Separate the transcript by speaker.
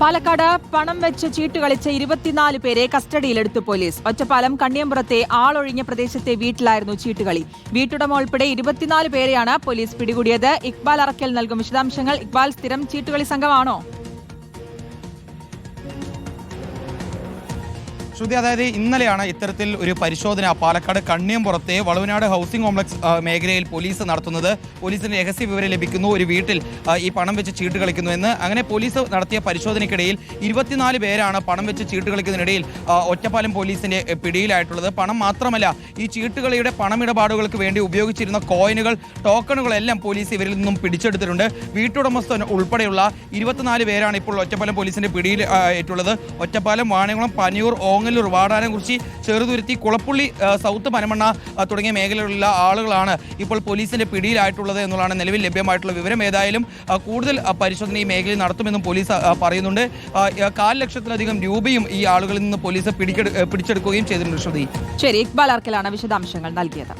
Speaker 1: പാലക്കാട് പണം വെച്ച് ചീട്ട് കളിച്ച ഇരുപത്തിനാല് പേരെ കസ്റ്റഡിയിലെടുത്തു പോലീസ്. ഒറ്റപ്പാലം കണ്ണിയമ്പുറത്തെ ആളൊഴിഞ്ഞ പ്രദേശത്തെ വീട്ടിലായിരുന്നു ചീട്ടുകളി വീട്ടുടമ ഉൾപ്പെടെ ഇരുപത്തിനാല് പേരെയാണ് പോലീസ് പിടികൂടിയത്. ഇക്ബാൽ അറക്കൽ നൽകും വിശദാംശങ്ങൾ. ഇക്ബാൽ സ്ഥിരം ചീട്ടുകളി സംഘമാണോ?
Speaker 2: ശ്രുതി അതായത് ഇന്നലെയാണ് ഇത്തരത്തിൽ ഒരു പരിശോധന പാലക്കാട് കണ്ണിയമ്പുറത്തെ വളവനാട് ഹൗസിംഗ് കോംപ്ലക്സ് മേഖലയിൽ പോലീസ് നടത്തുന്നത്. പോലീസിന് രഹസ്യ വിവരം ലഭിക്കുന്നു. ഒരു വീട്ടിൽ ഈ പണം വെച്ച് ചീട്ട് കളിക്കുന്നു എന്ന്. അങ്ങനെ പോലീസ് നടത്തിയ പരിശോധനയ്ക്കിടയിൽ ഇരുപത്തിനാല് പേരാണ് പണം വെച്ച് ചീട്ട് കളിക്കുന്നതിനിടയിൽ ഒറ്റപ്പാലം പോലീസിന്റെ പിടിയിലായിട്ടുള്ളത്. പണം മാത്രമല്ല ഈ ചീട്ടുകളിയുടെ പണമിടപാടുകൾക്ക് വേണ്ടി ഉപയോഗിച്ചിരുന്ന കോയിനുകൾ ടോക്കണുകളെല്ലാം പോലീസ് ഇവരിൽ നിന്നും പിടിച്ചെടുത്തിട്ടുണ്ട്. വീട്ടുടമസ്ഥൻ ഉൾപ്പെടെയുള്ള ഇരുപത്തിനാല് പേരാണ് ഇപ്പോൾ ഒറ്റപ്പാലം പോലീസിന്റെ പിടിയിൽ ആയിട്ടുള്ളത്. ഒറ്റപ്പാലം വാണിയംകുളം പനിയൂർ ഓങ്ങല്ലൂർ വാടാനംകുറിച്ചി ചെറുതുരുത്തി കുളപ്പുള്ളി സൗത്ത് പനമണ്ണ തുടങ്ങിയ മേഖലകളിലുള്ള ആളുകളാണ് ഇപ്പോൾ പോലീസിന്റെ പിടിയിലായിട്ടുള്ളത് എന്നുള്ളതാണ് നിലവിൽ ലഭ്യമായിട്ടുള്ള വിവരം. ഏതായാലും കൂടുതൽ പരിശോധന ഈ മേഖലയിൽ നടത്തുമെന്നും പോലീസ് പറയുന്നുണ്ട്. കാൽ ലക്ഷത്തിലധികം രൂപയും ഈ ആളുകളിൽ നിന്ന് പോലീസ് പിടിച്ചെടുക്കുകയും ചെയ്തിട്ടുണ്ട് ശ്രുതി.
Speaker 1: ശരി ഇക്ബാൽ അർക്കലാണ് വിശദാംശങ്ങൾ നൽകിയത്.